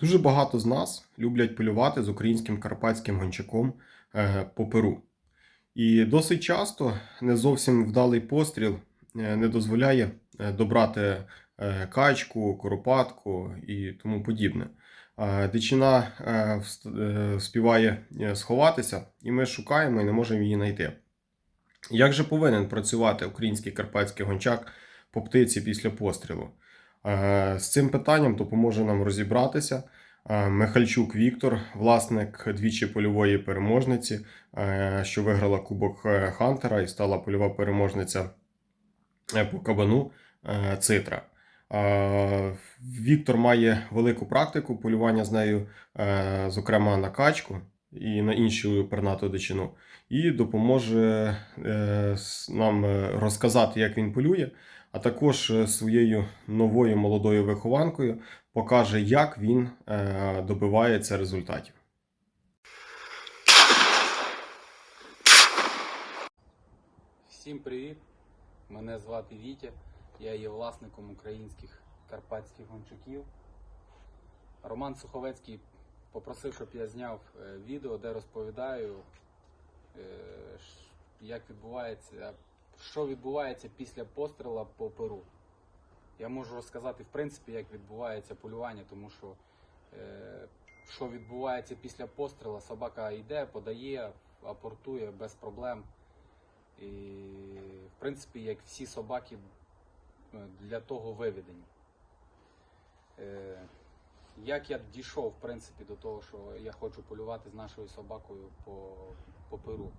Дуже багато з нас люблять полювати з українським карпатським гончаком е, по перу. І досить часто не зовсім вдалий постріл е, не дозволяє е, добрати качку, коропатку і тому подібне. Дичина співає сховатися, і ми шукаємо і не можемо її знайти. Як же повинен працювати український карпатський гончак по птиці після пострілу? Е, З цим питанням допоможе нам розібратися е, Михальчук Віктор, власник двічі польової переможниці, е, що виграла Кубок Хантера і стала польова переможниця по кабану Цитра. Віктор має велику практику полювання з нею, зокрема на качку і на іншу пернату дичину, і допоможе нам розказати, як він полює, а також е, своєю новою молодою вихованкою покаже, як він е, добивається результатів. Всім привіт! Мене звати Вітя. Я є власником українських карпатських гончуків. Роман Суховецький попросив, щоб я зняв е, відео, де розповідаю, як відбувається, що відбувається після постріла по перу. Я можу розказати, в принципі, як відбувається полювання, тому що е, що відбувається після постріла, собака йде, подає, апортує без проблем. І, в принципі, як всі собаки е, для того виведені. Е, Як я дійшов, в принципі, до того, що я хочу полювати з нашою собакою по, по перу.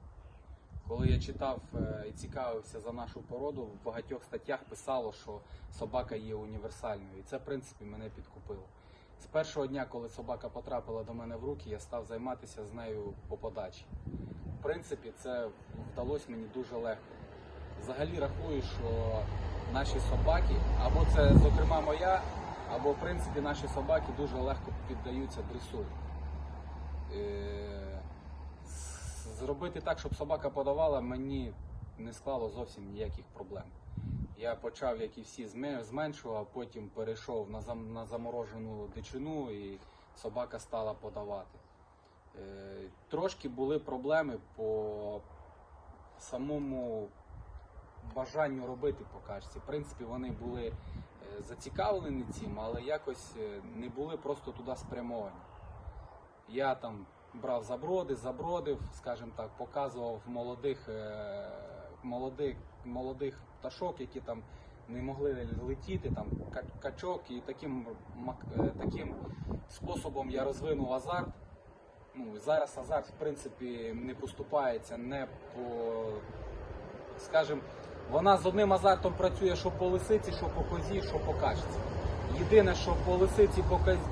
Коли я читав е, і цікавився за нашу породу, в багатьох статтях писало, що собака є універсальною. І це, в принципі, мене підкупило. З першого дня, коли собака потрапила до мене в руки, я став займатися з нею по подачі. В принципі, це вдалося мені дуже легко. Взагалі рахую, що наші собаки, або це, зокрема, моя, або в принципі наші собаки дуже легко піддаються дресурі. Зробити так, щоб собака подавала, мені не склало зовсім ніяких проблем. Я почав, як і всі, зменшував, потім перейшов на, зам- на заморожену дичину і собака стала подавати. Е, Трошки були проблеми по самому бажанню робити по качці. В принципі, вони були е, зацікавлені цим, але якось е, не були просто туди спрямовані. Я там брав заброди, забродив, скажімо так, показував молодих, е, молодих, молодих пташок, які там не могли летіти, там качок, і таким, е, таким способом я розвинув азарт. Ну, зараз азарт, в принципі, не поступається не по, скажімо, вона з одним азартом працює, що по лисиці, що по козі, що по качці. Єдине, що по лисиці,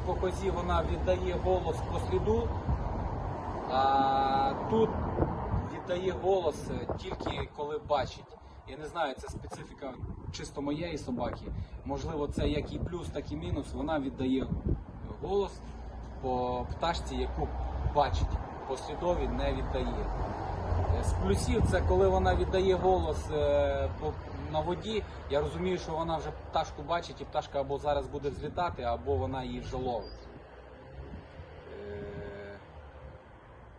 по козі, вона віддає голос по сліду, тут віддає голос тільки коли бачить. Я не знаю, це специфіка чисто моєї собаки. Можливо, це як і плюс, так і мінус. Вона віддає голос по пташці, яку бачить, по слідові не віддає. З плюсів це коли вона віддає голос е, на воді. Я розумію, що вона вже пташку бачить, і пташка або зараз буде злітати, або вона її вже ловить.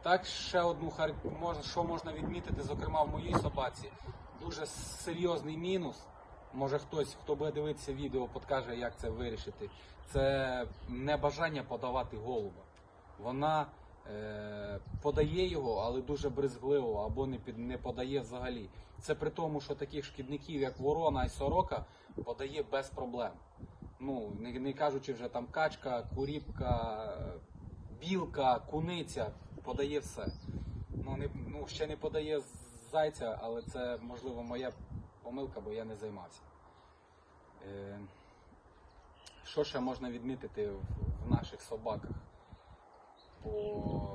Так, ще одну що можна відмітити, зокрема в моїй собаці, дуже серйозний мінус. Може хтось, хто буде дивитися відео, подкаже, як це вирішити. Це небажання подавати голуба. Вона е, подає його, але дуже брезгливо, або не, під, не подає взагалі. Це при тому, що таких шкідників, як ворона і сорока, подає без проблем. Ну, не, не кажучи вже там качка, куріпка, білка, куниця, подає все. Ну, не, ну, ще не подає зайця, але це можливо моя помилка, бо я не займався. Е, що ще можна відмітити в, в наших собаках? По...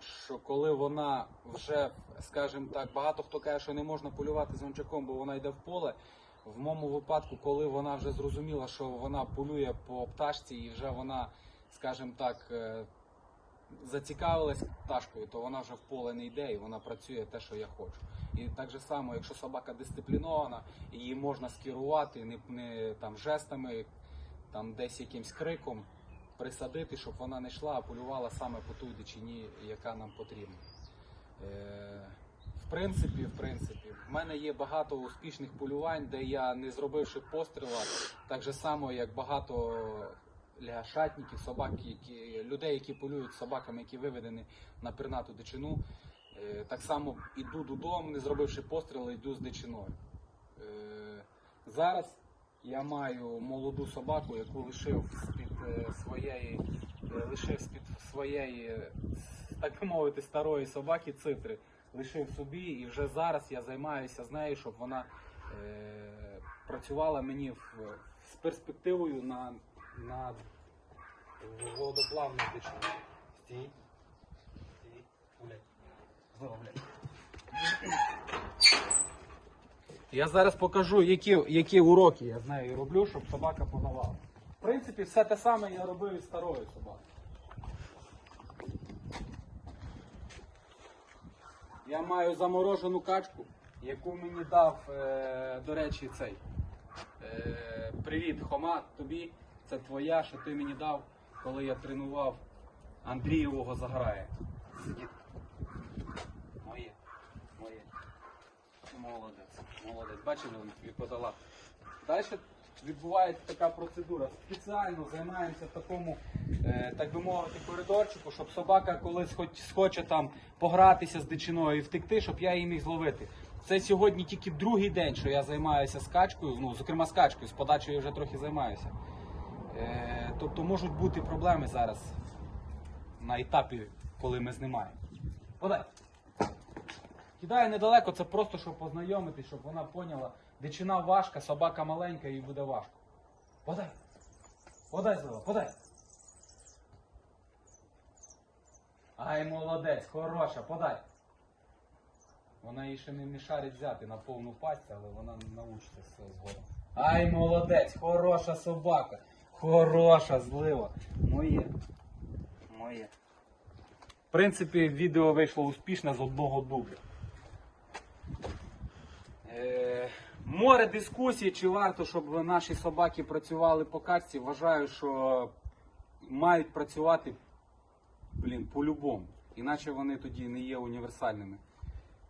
Що коли вона вже, скажімо так, багато хто каже, що не можна полювати з гончаком, бо вона йде в поле. В моєму випадку, коли вона вже зрозуміла, що вона полює по пташці і вже вона, скажімо так, е, зацікавилась пташкою, то вона вже в поле не йде і вона працює те, що я хочу. І так же само, якщо собака дисциплінована, її можна скерувати не, не там жестами, там десь якимсь криком присадити, щоб вона не йшла, а полювала саме по той дичині, яка нам потрібна. Е, в принципі, в принципі, в мене є багато успішних полювань, де я не зробивши постріла, так же само, як багато ляшатників, собак, які, людей, які полюють собаками, які виведені на пернату дичину. Е, так само іду додому, не зробивши постріли, йду з дичиною. Е, зараз я маю молоду собаку, яку лишив з-під е, своєї, лишив з-під своєї, так мовити, старої собаки цитри. Лишив собі, і вже зараз я займаюся з нею, щоб вона е, працювала мені в, з перспективою на, на водоплавну дичину. Стій. Стій. Гуляй. Знову гуляй. Я зараз покажу, які, які уроки я з нею роблю, щоб собака подавала. В принципі, все те саме я робив із старою собакою. Я маю заморожену качку, яку мені дав, е, до речі, цей. Е, привіт, Хома, тобі. Це твоя, що ти мені дав, коли я тренував Андрієвого заграє. Моє. Моє. Молодець. Молодець. Бачили, він подала. Далі відбувається така процедура. Спеціально займаємося такому, е, так би мовити, коридорчику, щоб собака колись хоч схоче там погратися з дичиною і втекти, щоб я її міг зловити. Це сьогодні тільки другий день, що я займаюся скачкою, ну, зокрема скачкою, з подачею я вже трохи займаюся. Е, тобто можуть бути проблеми зараз на етапі, коли ми знімаємо. Подай. Кидаю недалеко, це просто щоб познайомитись, щоб вона поняла, дичина важка, собака маленька, їй буде важко. Подай. Подай, Злова, подай. Ай, молодець, хороша, подай. Вона її ще не, не шарить взяти на повну пасть, але вона научиться все згодом. Ай, молодець, хороша собака. Хороша злива. Моє. Моє. В принципі, відео вийшло успішне з одного дубля. Е, море дискусій, чи варто, щоб наші собаки працювали по качці, вважаю, що мають працювати блін, по-любому. Іначе вони тоді не є універсальними.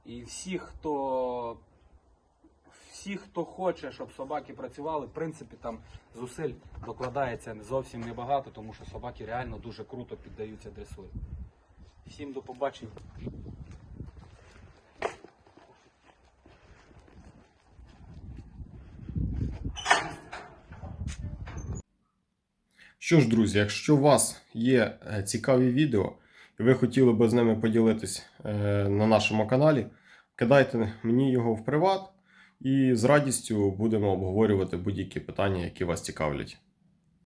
І всі, хто всі, хто хоче, щоб собаки працювали, в принципі, там зусиль докладається зовсім небагато, тому що собаки реально дуже круто піддаються дресурі. Всім до побачення. Що ж, друзі, якщо у вас є е, цікаві відео, і ви хотіли би з ними поділитись е, на нашому каналі, кидайте мені його в приват, і з радістю будемо обговорювати будь-які питання, які вас цікавлять.